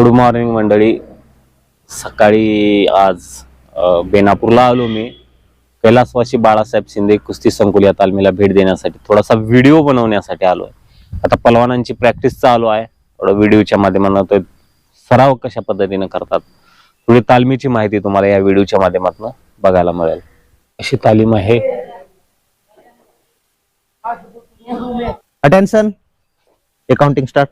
Good morning मंडळी. सकाळी आज बेनापूरला आलो मी. कैलासवासी बाळासाहेब शिंदे कुस्ती संकुल या तालमीला भेट देण्यासाठी थोडासा व्हिडिओ बनवण्यासाठी आलो आहे. आता पलवानांची प्रॅक्टिस चालू आहे. थोडं व्हिडिओच्या माध्यमातून तो सराव कशा पद्धतीने करतात थोडी तालमीची माहिती तुम्हाला या व्हिडिओच्या माध्यमातून बघायला मिळेल. अशी तालीम आहे. अटेन्शन अकाउंटिंग स्टार्ट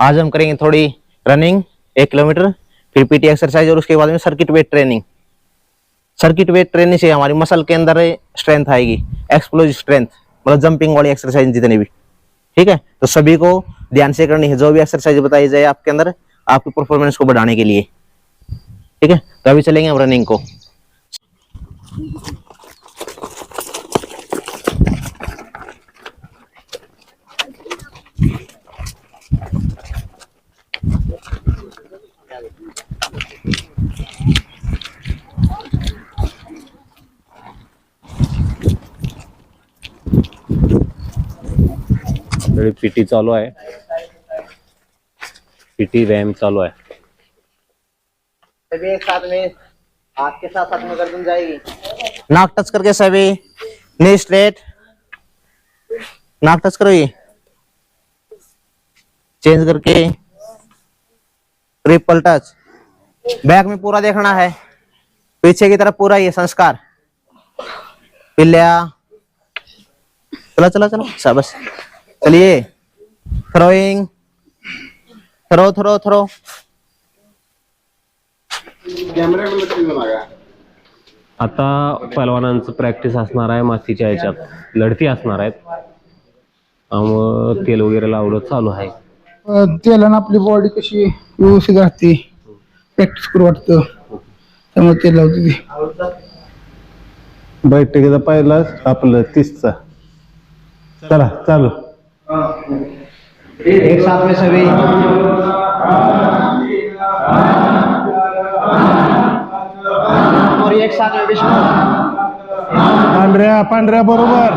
आज हम करेंगे थोड़ी रनिंग एक किलोमीटर, फिर पीटी एक्सरसाइज और उसके बाद में circuit weight training circuit weight training से हमारी मसल के अंदर स्ट्रेंथ आएगी। एक्सप्लोजिव स्ट्रेंथ मतलब जंपिंग वाली एक्सरसाइज जितनी भी। ठीक है? तो सभी को ध्यान से करनी है। जो भी एक्सरसाइज बताई जाए आपके अंदर, आपकी परफॉर्मेंस को बढ़ाने के लिए। ठीक है? तो अभी चलेंगे हम रनिंग को। पीटी चालू आहे. पीटी व्यायाम चालू आहे. सभी एक साथ में हाथ के साथ साथ में गर्दन जाएगी नाक टच करके सभी. नी स्ट्रेट नाक टच करो ये. चेंज करके. ट्रिपल टच बैक में पूरा देखना है. पीछे की तरफ़ पूरा ये संस्कार. पिल्ल्या. चलो चलो चलो. शाबाश चलिए थ्रोइंग। Throw throw throw. आता पलवानांचं प्रॅक्टिस असणार आहे मातीच्या ह्याच्यात. लढती असणार आहेत. त्यामुळं तेल वगैरे लावलं चालू आहे. तेलानं आपली बॉडी कशी व्यवस्थित राहते. प्रॅक्टिस करू वाटतं. त्यामुळे तेल लावते ती. बैठकीचा पहिलाच आपलं तीसचा. चला चालू. एक साथ में सभी। और एक साथ में विष्णु। पांढऱ्या पांढऱ्या बरोबर.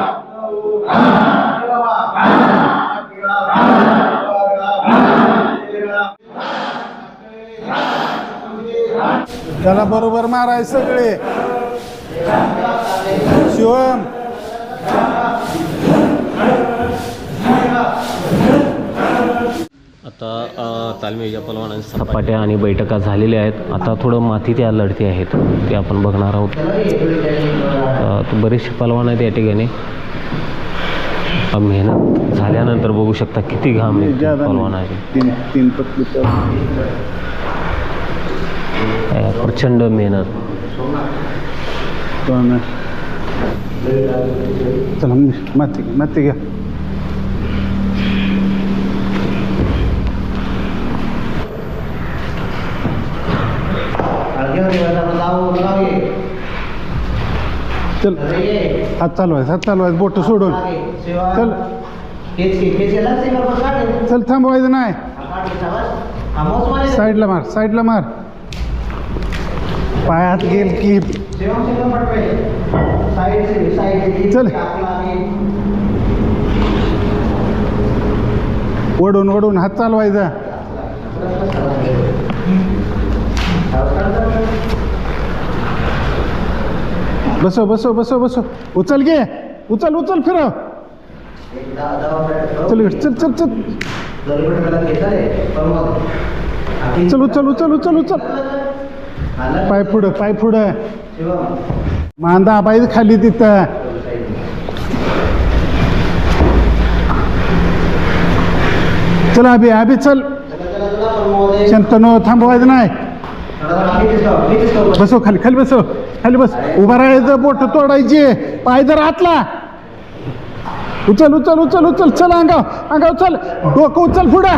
त्याला बरोबर माराय सगळे. तालमीच्या पलवानांच्या सपाट्या आणि बैठका झालेल्या आहेत. आता थोडं माती त्या लढती आहेत. ते आपण बघणार आहोत. बरेचसे पलवान आहेत या ठिकाणी. मेहनत झाल्यानंतर बघू शकता किती घाम ज्यादा पलवान. आहे प्रचंड मेहनत. चला माती माती घ्या. चल। हात चालवायचं हात चालवायचं बोट सोडून। चल। चल थांबवायचं नाही। साईडला मार साईडला मार. पायात गेल की चल। वडून वडून हात चालवायचा। बसो बसो बसो बसो उचल घे. उचल उचल फिर चल चल चल चल. चल उचल उचल उचल उचल. पाय पुढं पाय पुढं. मांदा बाई खाली तिथं. चल अभि अभि चल. शंतनो थांबवायचं नाही. बसो खाली खाली बसो खाली बस. उभा राहायचं बोट तोडायची. पाय जर आतला. उचल उचल उचल उचल. चल अंगाव अंगाव चल. डोकं उचल पुढं.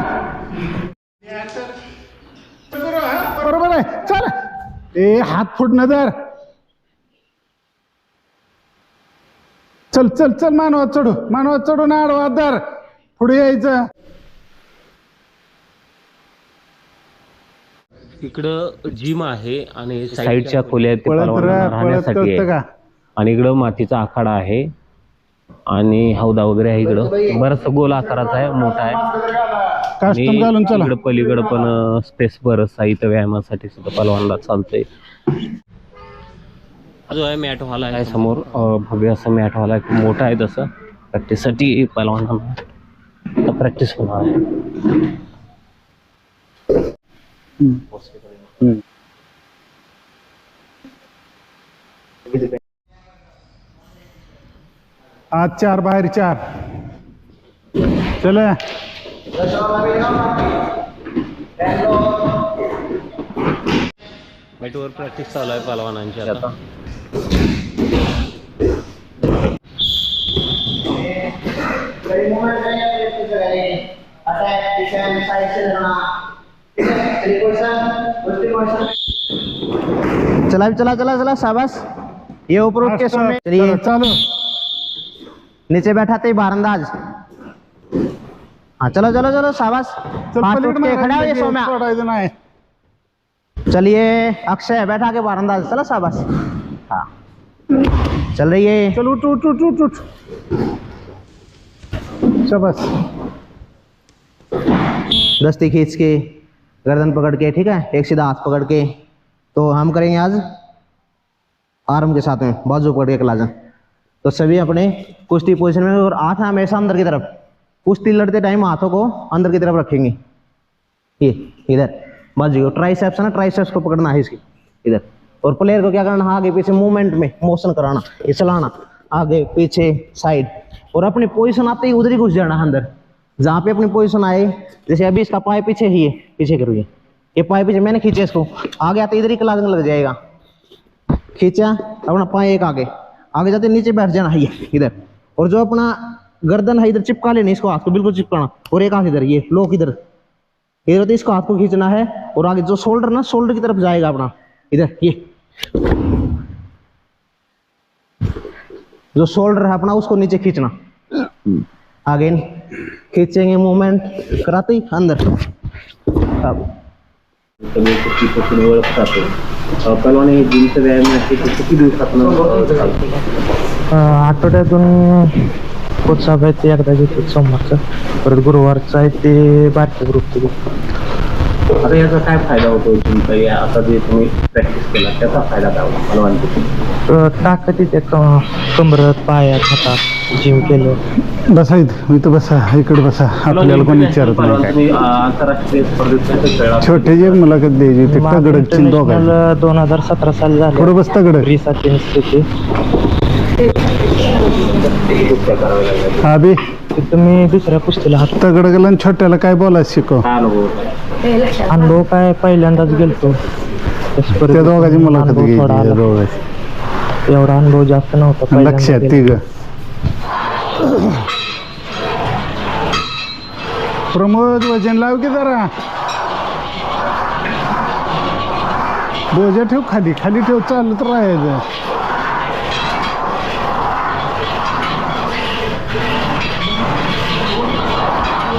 बरोबर आहे. चल. ए हात फुटणं जर. चल चल चल. मानवात चढू. मानवात चढून आडवा दर पुढे यायचं. इकडं जिम आहे आणि साईडच्या खोल्या आहेत ते पळत पलवानांना राह पळत राहण्यासाठी कळतं आहे. का? आणि इकडं मातीचा आखाडा आहे. आणि हौदा वगैरे आहे इकडं. बराच गोल आकाराचा आहे मोठा आहे. कास्टम घालून चला. इकडं पलीकडं पण स्पेस बरंच आहे इथं व्यायामासाठी सुद्धा पलवानला चालतंय. जो आहे मॅट हॉल आहे. समोर अं, भव्य असं मॅट हॉल आहे खूप मोठा आहे तसं. प्रॅक्टिससाठी पलवानांना प्रॅक्टिस होणार आहे. आज चार बाहेर चार. चला. मॅटवर प्रॅक्टिस चालू आहे पलवानांची आता. चला चला चला चला शाबाश ये ऊपर उठ के सोमे चलिए चालू। नीचे बैठा थे बारंदाज। हाँ चलो चलो चलो शाबाश चल उठ के खड़ा हो ये सोम्या चलिए अक्षय बैठा के बारंदाज। चलो शाबाश हाँ। चल रही है चल उठ उठ उठ उठ उठ। शाबाश दस्ती खींच के गर्दन पकड़ के ठीक है? एक सीधा हाथ पकड़ के। तो हम करेंगे आज आर्म के साथ में। बाजू पकड़ के कलाजन तो सभी अपने कुश्ती पोजीशन में और हाथ है हमेशा अंदर की तरफ़। कुश्ती लड़ते टाइम हाथों को अंदर की तरफ़ रखेंगे। ये, इधर। बाजू को ट्राइसेप्स है ना ट्राइसेप्स को पकड़ना है इसकी। इधर। और प्लेयर को क्या करना है आगे पीछे मूवमेंट में मोशन कराना, ये चलाना। आगे पीछे साइड और अपनी पोजिशन आते ही उधर ही घुस जाना, अंदर। जहाँ पे अपनी पोजिशन आए, जैसे अभी इसका पाए पीछे ही है, पीछे करो ये। ये पाए पीछे मैंने खींचे इसको, आगे आते इधर ही कलाजंग लग जाएगा। खींचा अपना पाए एक आगे। आगे जाते नीचे बैठ जाना है ये, इधर। और जो अपना गर्दन है, इधर चिपका लेनी, इसको हाथ को बिल्कुल चिपकाना। और एक हाथ इधर, ये, लोक इधर। इधर तो इसको हाथ को खींचना है, और आगे जो शोल्डर ना, शोल्डर की तरफ़ जाएगा अपना। इधर, ये। जो शोल्डर है अपना, उसको नीचे खींचना। आगे खींचेंगे मूवमेंट कराते ही, अंदर। अब। सगळे कुस्तीपासून ओळखतात पलवान हे जिमचं व्यायाम आहे ते किती दिवसात आठवड्यातून उत्सव आहे ते एकदा घेतो सोमवारचा. परत गुरुवारचा आहे ते बारक्या ग्रुपचे आता याचा काय फायदा होतो जिमचा या आता जे तुम्ही प्रॅक्टिस केला त्याचा फायदा काय होतो? पलवान ताकद येते क- कंबरत पायात हातात जिम केलं. बसा इथं. इथं बसा. इकडे बसा. आपल्याला कोणी विचारत नाही काय? तुम्ही आंतरराष्ट्रीय स्पर्धेत कसं खेळला? छोटे जे मुलाखत द्यायची ते तगडची दोघांची इंटरनॅशनल दोन हजार सतरा साली झाले. पुढे बस तगड रिसाची स्थिती कुस्त्या हा मी दुसऱ्या कुस्तीला हात तगड गेला आणि छोट्याला काय बोलायचं शिकव. काय अनुभव काय? पहिल्यांदाच गेलतो. त्या दोघांची मुलाखत अनुभव घ्यायची थोडा त्या आला. दोघांची. एवढा अनुभव जास्त नव्हता पहिल्यांदा लक्षात गेलो. तिघ. प्रमोद वजन लाव की जरा. बोजा ठेव खाली खाली ठेव चालत राहायचं.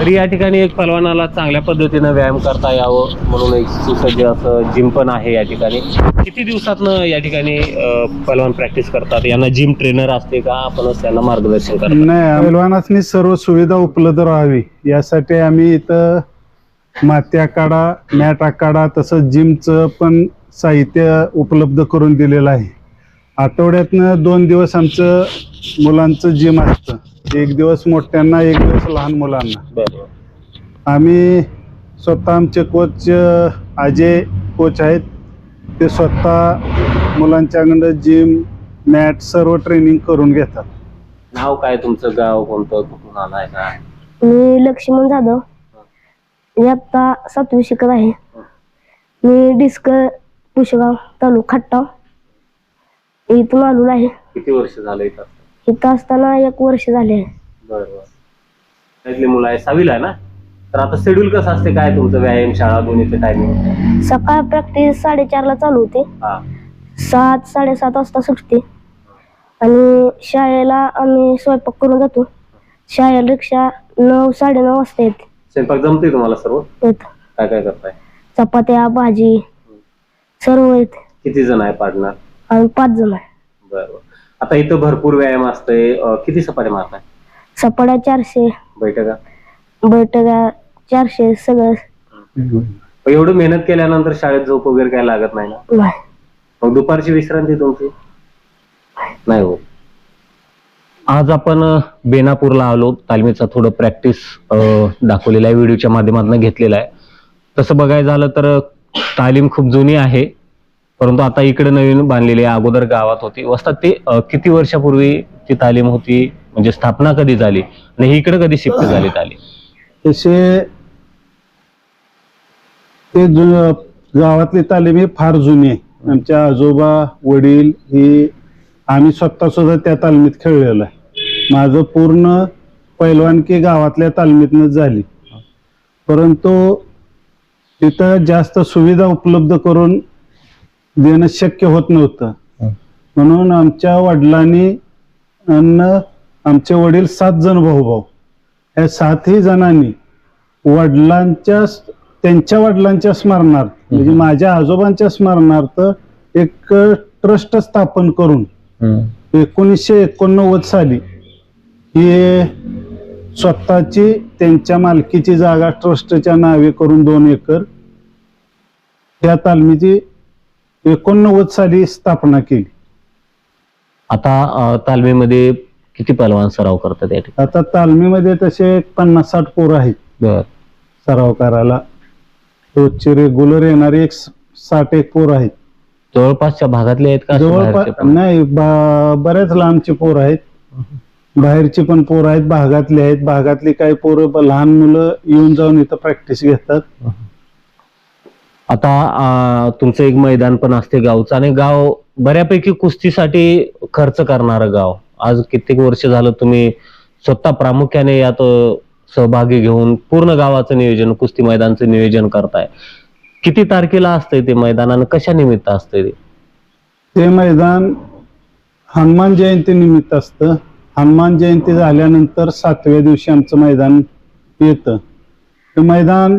तर या ठिकाणी एक पलवानाला चांगल्या पद्धतीनं व्यायाम करता यावं म्हणून एक सुसज्ज असं जिम पण आहे या ठिकाणी. किती दिवसातनं या ठिकाणी पलवान प्रॅक्टिस करतात? यांना जिम ट्रेनर असते का? आपणच त्यांना मार्गदर्शन करतो नाही पलवानासनी सर्व सुविधा उपलब्ध राहावी. यासाठी आम्ही इथं माती आखाडा मॅट आखाडा तसंच जिमचं पण साहित्य उपलब्ध करून दिलेलं आहे. आठवड्यातनं दोन दिवस आमचं मुलांचं जिम असतं. एक दिवस मोठ्यांना एक दिवस लहान मुलांना. आम्ही स्वतः आमचे कोच अजय कोच आहेत. ते स्वतः मुलांच्याकडं जिम मॅट सर्व ट्रेनिंग करून घेतात. नाव काय तुमचं? गाव कोणतं? कुठून आलाय का? मी लक्ष्मण जाधव. मी आत्ता सातवी शिकत आहे. मी डिस्क पुशगाव तालुका खट्टाव इथून आलेलो आहे. किती वर्ष झालं इथं? इथं असताना एक वर्ष झाले. आहे बरं बरं. इथली मुलं आहे सहावीला आहे ना? तर आता शेड्यूल कसं असते? काय तुमचं व्यायाम शाळा दोन्हीचं टायमिंग सकाळ प्रॅक्टिस साडेचारला चालू होते. हा. सात साडेसात वाजता सुटते. आणि शाळेला आम्ही स्वयंपाक करून जातो. शाळेला रिक्षा नऊ साडेनऊ वाजता येते. स्वयंपाक जमते तुम्हाला सर्व? येत. काय काय करताय? चपात्या भाजी सर्व येते. किती जण आहे पार्टनर? आम्ही पाच जण आहे. बरं आता इथं भरपूर व्यायाम असतंय. अं, किती सपाटे मारताय? सपाट्या चारशे. बैठका? बैठका चारशे सगळं. एवढं मेहनत केल्यानंतर शाळेत झोप वगैरे काय लागत नाही ना? नाही. मग दुपारची विश्रांती तुमची? नाही. हो आज आपण अ, बेनापूरला आलो. तालमीचा थोडं प्रॅक्टिस दाखवलेला आहे. व्हिडिओच्या माध्यमातून घेतलेला आहे. तसं बघायचं झालं तर अ, तालीम खूप जुनी आहे. परंतु आता इकडे नवीन बांधलेली आहे अगोदर गावात होती. वस्तात ते किती वर्षापूर्वी ती तालीम होती? म्हणजे स्थापना कधी झाली? आणि इकडे कधी शिफ्ट झाली तालीम? तसे ते गावातली तालीम ही फार जुनी. आहे आमच्या आजोबा वडील ही आम्ही स्वतः सुद्धा त्या तालमीत खेळलेलो आहे. माझं पूर्ण पैलवानकी गावातल्या तालमीतनंच झाली. परंतु तिथं जास्त सुविधा उपलब्ध करून देणं शक्य होत नव्हतं. म्हणून आमच्या वडिलांनी अन्न आमचे वडील सात जण भाऊ भाऊ या सातही जणांनी वडिलांच्या त्यांच्या वडिलांच्या स्मरणार्थ म्हणजे माझ्या आजोबांच्या स्मरणार्थ एक ट्रस्ट स्थापन करून एकोणीसशे एकोणनव्वद साली ही स्वतःची त्यांच्या मालकीची जागा ट्रस्टच्या नावे करून दोन एकर या तालमीची एकोणनव्वद साली स्थापना केली. आता तालमीमध्ये किती पहलवान सराव करतात या ठिकाणी? आता तालमीमध्ये तसे एक पन्नास साठ पोरं आहेत. बर. सराव करायला रोजचे रेग्युलर येणारे एक साठ एक पोरं आहेत. जवळपासच्या भागातले आहेत का असे बाहेरचे जवळपास पण? नाही बा- बऱ्याच लांबची पोरं आहेत. बाहेरची पण पोरं आहेत भागातली आहेत. भागातली काही पोरं ब- लहान मुलं येऊन जाऊन इथं प्रॅक्टिस घेतात. आता तुमचं एक मैदान पण असते गावचं. आणि गाव बऱ्यापैकी कुस्तीसाठी खर्च करणारं गाव. आज कित्येक वर्ष झालं तुम्ही स्वतः प्रामुख्याने यात सहभागी घेऊन पूर्ण गावाचं नियोजन कुस्ती मैदानचं नियोजन करताय. किती तारखेला असतंय ते मैदान आणि कशा निमित्त असतंय ते? ते मैदान हनुमान जयंती निमित्त असतं. हनुमान जयंती झाल्यानंतर सातव्या दिवशी आमचं मैदान येतं. ते मैदान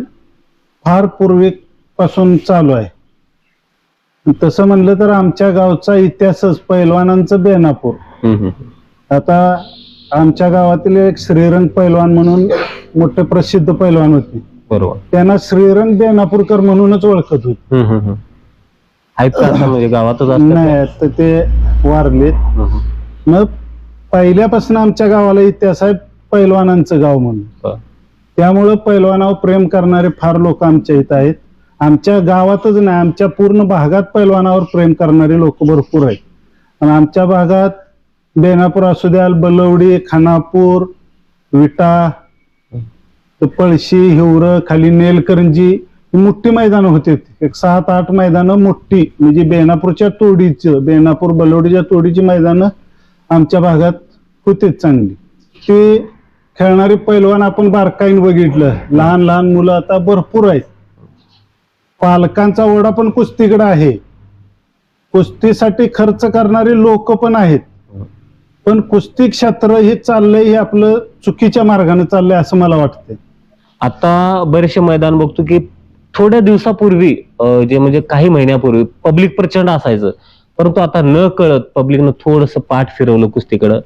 फार पूर्वीपासून चालू आहे. तसं म्हणलं तर आमच्या गावचा इतिहासच पैलवानांचं बेनापूर. आता आमच्या गावातील एक श्रीरंग पैलवान म्हणून मोठे प्रसिद्ध पैलवान होते. बरोबर. त्यांना श्रीरंग बेनापूरकर म्हणूनच ओळखत होते. म्हणजे गावातच का? नाही तर ते हम्म. मग पहिल्यापासून आमच्या गावाला इतिहास आहे पैलवानांचं गाव म्हणून. त्यामुळं पैलवानावर प्रेम करणारे फार लोक आमच्या इथं आहेत. आमच्या गावातच नाही आमच्या पूर्ण भागात पैलवानावर प्रेम करणारे लोक भरपूर आहेत. आणि आमच्या भागात बेनापूर असू द्याल बलवडी खानापूर विटा पळशी हिवर खाली नेलकरंजी ही मोठी मैदानं होते. एक सात आठ मैदानं मोठी. म्हणजे बेनापूरच्या तोडीचं बेनापूर बलवडीच्या तोडीची मैदानं आमच्या भागात होतेच चांगली. ते खेळणारे पैलवान आपण बारकाईन बघितलं. लहान लहान मुलं आता भरपूर आहेत. पालकांचा ओढा पण कुस्तीकडे आहे. कुस्तीसाठी खर्च करणारे लोक पण आहेत. पण कुस्ती क्षेत्र हे चाललंय हे आपलं चुकीच्या मार्गाने चाललंय असं मला वाटतंय. आता बरेचसे मैदान बघतो की थोड्या दिवसापूर्वी जे म्हणजे काही महिन्यापूर्वी पब्लिक प्रचंड असायचं. परंतु आता न कळत पब्लिकनं थोडस पाठ फिरवलं कुस्तीकडं.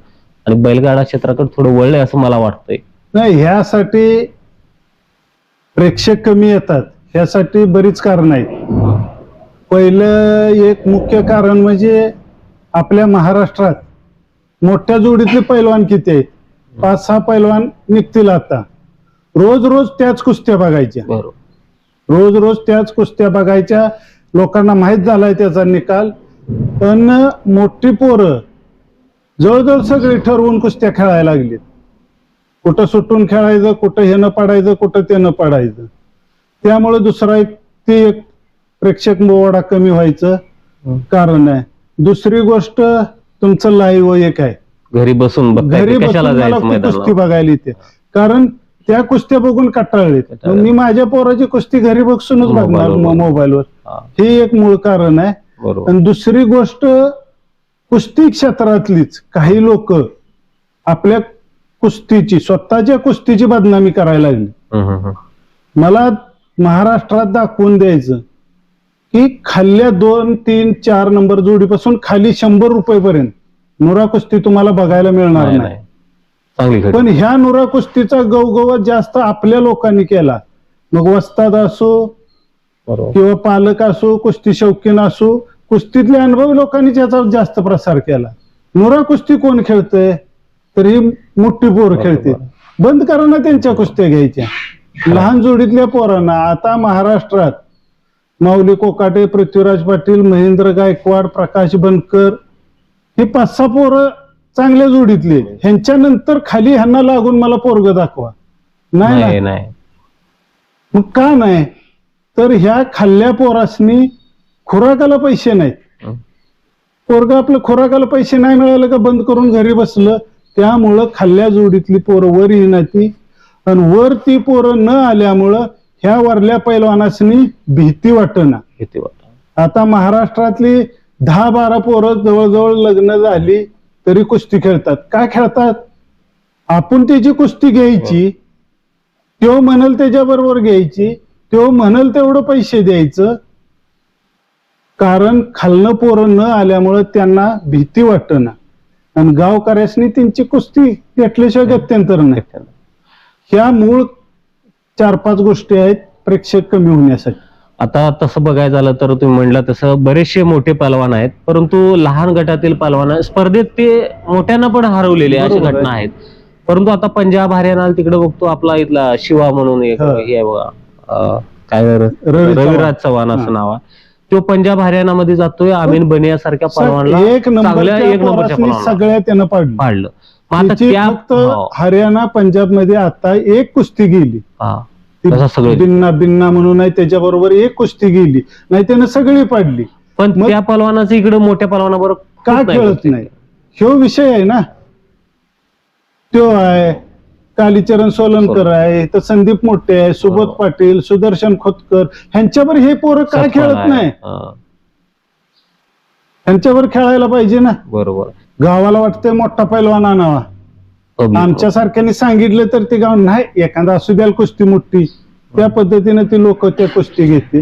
आणि बैलगाडा क्षेत्राकडे थोडं वळलंय असं मला वाटतंय. नाही ह्यासाठी प्रेक्षक कमी येतात. ह्यासाठी बरीच कारण आहेत. पहिलं एक मुख्य कारण म्हणजे आपल्या महाराष्ट्रात मोठ्या जोडीतले पैलवान किती आहेत? पाच सहा पैलवान निघतील आता. रोज रोज त्याच कुस्त्या बघायच्या. बरोबर. रोज रोज त्याच कुस्त्या बघायच्या. लोकांना माहीत झालाय त्याचा निकाल. पण मोठी पोरं जवळजवळ सगळी ठरवून कुस्त्या खेळायला लागलीत. कुठं सुटून खेळायचं कुठं हे न पडायचं कुठं ते न पडायचं. त्यामुळे दुसरा एक ते एक प्रेक्षक मोवाडा कमी व्हायचं कारण आहे. दुसरी गोष्ट तुमचं लाईव्ह एक आहे. घरी बसून घरी बसून कुस्ती बघायला येते. कारण त्या कुस्त्या बघून. मग मी माझ्या पोराची कुस्ती घरी बसूनच बघणार मोबाईलवर. हा, एक मूळ कारण आहे. आणि दुसरी गोष्ट कुस्ती क्षेत्रातलीच काही लोक आपल्या कुस्तीची स्वतःच्या कुस्तीची बदनामी करायला लागली. मला महाराष्ट्रात दाखवून द्यायचं की खाल्ल्या दोन तीन चार नंबर जोडीपासून खाली शंभर रुपयेपर्यंत नुरा कुस्ती तुम्हाला बघायला मिळणार नाही पण ह्या नुरा कुस्तीचा गवगवत जास्त आपल्या लोकांनी केला. मग वस्ताद असो किंवा पालक असो कुस्ती शौकीन असो कुस्तीतले अनुभवी लोकांनी त्याचा जास्त प्रसार केला. नुरा कुस्ती कोण खेळतंय? तर ही मोठी पोर खेळते बंद करा ना त्यांच्या कुस्त्या घ्यायच्या. लहान जोडीतल्या पोरांना आता महाराष्ट्रात माऊली कोकाटे पृथ्वीराज पाटील महेंद्र गायकवाड प्रकाश बनकर हे पाच सहा पोरं चांगल्या जोडीतले. ह्यांच्या नंतर खाली ह्यांना लागून मला पोरग दाखवा. नाही नाही ना. नाही मग का नाही? तर ह्या खाल्ल्या पोरासनी खुराकाला पैसे नाहीत. पोरग आपलं खुराकाला पैसे नाही मिळाले का बंद करून घरी बसलं? त्यामुळं खाल्ल्या जोडीतली पोरं वर येण्याची आणि वर ती पोरं न आल्यामुळं ह्या वरल्या पैलवानासनी भीती वाटना. किती वाटत आता महाराष्ट्रातली दहा बारा पोरं जवळजवळ लग्न झाली तरी कुस्ती खेळतात. काय खेळतात? आपण त्याची कुस्ती घ्यायची तो म्हणल त्याच्याबरोबर घ्यायची तो म्हणल तेवढं पैसे द्यायचं. कारण खालनं पोरं न आल्यामुळं त्यांना भीती वाटना. आणि गावकऱ्यासनी त्यांची कुस्ती घेतल्याशिवाय गत्यंतर नाही. ह्या मूळ चार पाच गोष्टी आहेत प्रेक्षक कमी होण्यासाठी आता तसं बघायचं झालं तर तुम्ही म्हणलं तसं बरेचसे मोठे पलवान आहेत परंतु लहान गटातील पलवान स्पर्धेत ते मोठ्यांना पण हरवलेले अशा बरोबर आहे. घटना आहेत परंतु आता पंजाब हरियाणा तिकडे बघतो आपला इथला शिवा म्हणून एक हा. हे आहे बघा अं, काय रवी चव्हाण. रविराज चव्हाण असं हा. नाव आहे तो पंजाब हरियाणामध्ये जातोय आमीन बनियासारख्या पलवानला एक चांगल्या नंबरच्या एक नंबरच्या पोरासनी पलवानला सगळ्या त्यानं पाडली आता तिची त्या फक्त हो, हरियाणा पंजाबमध्ये आता एक कुस्ती गेली. हा. ती तसं सगळं बिन्ना बिन्ना म्हणून आहे त्याच्याबरोबर एक कुस्ती गेली. नाही त्यानं सगळी पाडली. पण मग- त्या पलवानाचं इकडे मोठ्या पलवानाबरोबर का नाही खेळत. नाही? ह्यो विषय आहे ना. तो आहे. कालीचरण सोलनकर आहे तर संदीप मोठे आहे सुबोध बरोबर. पाटील सुदर्शन खोतकर ह्यांच्यावर हे पोरं का खेळत आहे. नाही? हा, ह्यांच्यावर खेळायला पाहिजे ना. बरोबर. गावाला वाटतंय मोठा पैलवान आणावा. आमच्या सारख्याने सांगितलं तर ते गाव नाही एखादा असू द्याल कुस्ती मोठी. त्या पद्धतीने ती लोक त्या कुस्ती घेते.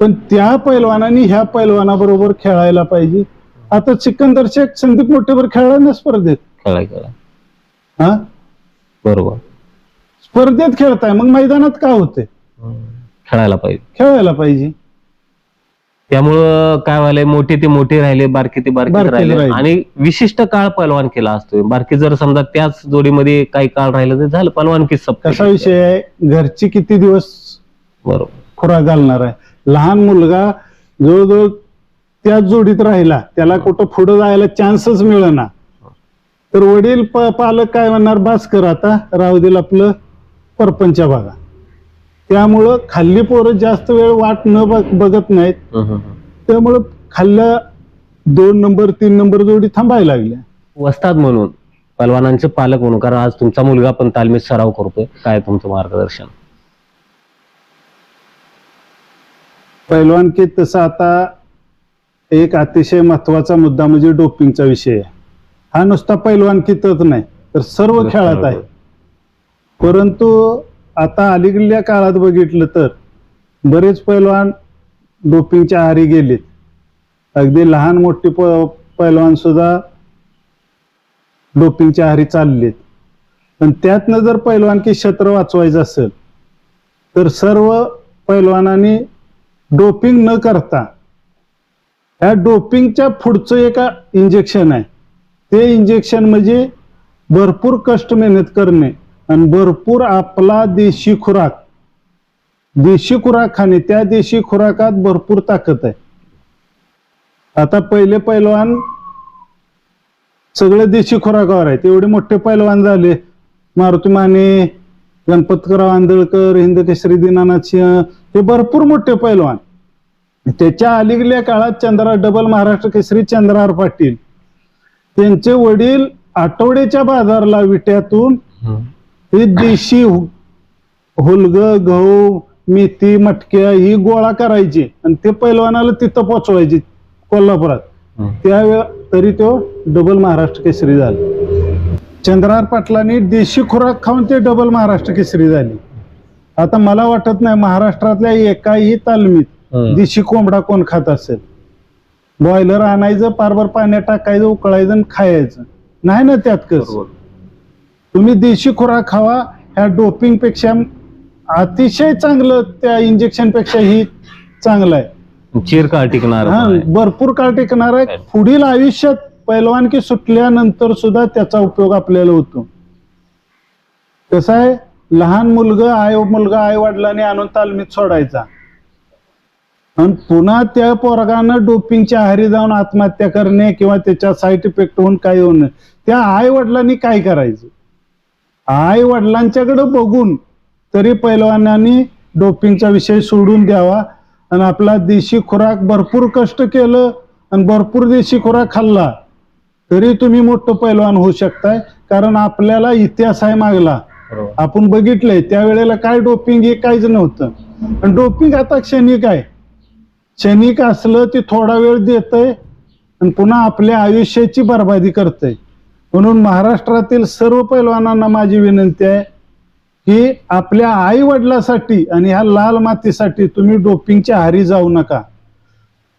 पण त्या पैलवानांनी ह्या पैलवानाबरोबर खेळायला पाहिजे. आता सिकंदर शेख संदीप मोठेवर खेळला ना स्पर्धेत. खेळाय हा? बरोबर. स्पर्धेत खेळताय मग मैदानात का होते खेळायला पाहिजे. खेळायला पाहिजे. त्यामुळं काय व्हायलंय मोठे ते मोठे राहिले बारके ते बारके बारके राहिले. राहिले. आणि विशिष्ट काळ पलवान केला असतो बारके जर समजा त्याच जोडीमध्ये काही काळ राहिलं तर झालं पलवान की सब कसा विषय आहे? घरची किती दिवस बरोबर. खुराक घालणार आहे? लहान मुलगा जवळजवळ त्याच जोडीत राहिला त्याला कुठं पुढं जायला चान्सच मिळेना. तर वडील प- पालक काय म्हणणार? बास कर आता राहू देईल आपलं परपंचा भागा. त्यामुळं खाल्ली पोरं जास्त वेळ वाट न बघ- बघत नाहीत. त्यामुळं खाल्ल्या दोन नंबर तीन नंबर जोडी थांबायला लागल्या. वस्ताद म्हणून पलवानांचे पालक म्हणून कारण आज तुमचा मुलगा पण तालमीत सराव करतोय. काय तुमचं मार्गदर्शन? पैलवानकीत तसं आता एक अतिशय महत्त्वाचा मुद्दा म्हणजे डोपिंगचा विषय आहे. हा नुसता पैलवानकीतच नाही तर सर्व खेळात आहे. परंतु आता अलीकडल्या काळात बघितलं तर बरेच पैलवान डोपिंगच्या आहारी गेलेत. अगदी लहान मोठे प पैलवान सुद्धा डोपिंगच्या आहारी चाललेत. पण त्यातनं जर पैलवानकी क्षेत्र वाचवायचं असेल तर सर्व पैलवानांनी डोपिंग न करता ह्या डोपिंगच्या पुढचं एक इंजेक्शन आहे. ते इंजेक्शन म्हणजे भरपूर कष्ट मेहनत करणे. आणि भरपूर आपला देशी खुराक. देशी खुराक खाणे त्या देशी खुराकात भरपूर ताकद आहे. आता पहिले पैलवान सगळे देशी खुराकावर आहेत. एवढे मोठे पैलवान झाले. मारुती माने गणपतराव आंदळकर हिंदकेसरी दीनानाथ सिंह हे भरपूर मोठे पैलवान. त्याच्या अलीकडल्या काळात चंद्रा डबल महाराष्ट्र केसरी चंद्रार पाटील. त्यांचे वडील आठवड्याच्या बाजारला विट्यातून हे देशी हुलग गहू मेथी मटक्या ही गोळा करायची. आणि ते पैलवानाला तिथं पोचवायची कोल्हापुरात. त्यावेळे तरी तो डबल महाराष्ट्र केसरी झाला. चंद्रहार पाटलांनी देशी खुराक खाऊन ते डबल महाराष्ट्र केसरी झाली. आता मला वाटत नाही महाराष्ट्रातल्या एकाही तालमीत. देशी कोंबडा कोण खात असेल? बॉयलर आणायचं पारभर पाण्यात टाकायचं उकळायचं आणि खायचं. नाही ना त्यात कसं? तुम्ही देशी खुराक खावा ह्या डोपिंगपेक्षा अतिशय चांगलं त्या इंजेक्शनपेक्षा ही चांगलं आहे. चिरकाळ टिकणार हा भरपूर काळ टिकणार आहे. पुढील आयुष्यात पैलवानकी सुटल्यानंतर सुद्धा त्याचा उपयोग आपल्याला होतो. कसं आहे? लहान मुलगा आई मुलगा आई वडिलांनी आणून तालमीत सोडायचा. आणि पुन्हा त्या पोरगानं डोपिंगच्या आहारी जाऊन आत्महत्या करणे किंवा त्याच्या साईड इफेक्ट होऊन काही होणं त्या आई वडिलांनी काय करायचं? आई वडिलांच्याकडे बघून तरी पैलवानांनी डोपिंगचा विषय सोडून द्यावा आणि आपला देशी खुराक भरपूर कष्ट केलं आणि भरपूर देशी खुराक खाल्ला. तरी तुम्ही मोठं पैलवान होऊ शकताय. कारण आपल्याला इतिहास आहे मागला. आपण बघितलंय त्यावेळेला काय डोपिंग हे काहीच नव्हतं. आणि डोपिंग आता क्षणिक आहे. क्षणिक असलं ते थोडा वेळ देतंय आणि पुन्हा आपल्या आयुष्याची बर्बादी करतंय. म्हणून महाराष्ट्रातील सर्व पैलवानांना माझी विनंती आहे की आपल्या आई वडिलासाठी आणि ह्या लाल मातीसाठी तुम्ही डोपिंगच्या हारी जाऊ नका.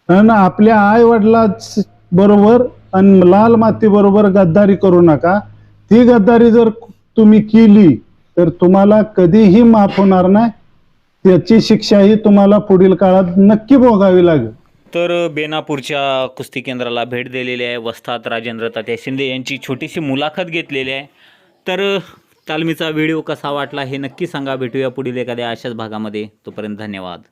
आणि आपल्या आई वडिला बरोबर आणि लाल माती बरोबर गद्दारी करू नका. ती गद्दारी जर तुम्ही केली तर तुम्हाला कधीही माफ होणार नाही. त्याची शिक्षा ही तुम्हाला पुढील काळात नक्की भोगावी लागेल. तर बेनापूरच्या कुस्ती केंद्राला भेट दिलेली आहे. वस्तात राजेंद्र तात्या शिंदे यांची छोटीशी मुलाखत घेतलेली आहे. तर तालमीचा व्हिडिओ कसा वाटला हे नक्की सांगा. भेटूया पुढील एखाद्या अशाच भागामध्ये. तोपर्यंत धन्यवाद.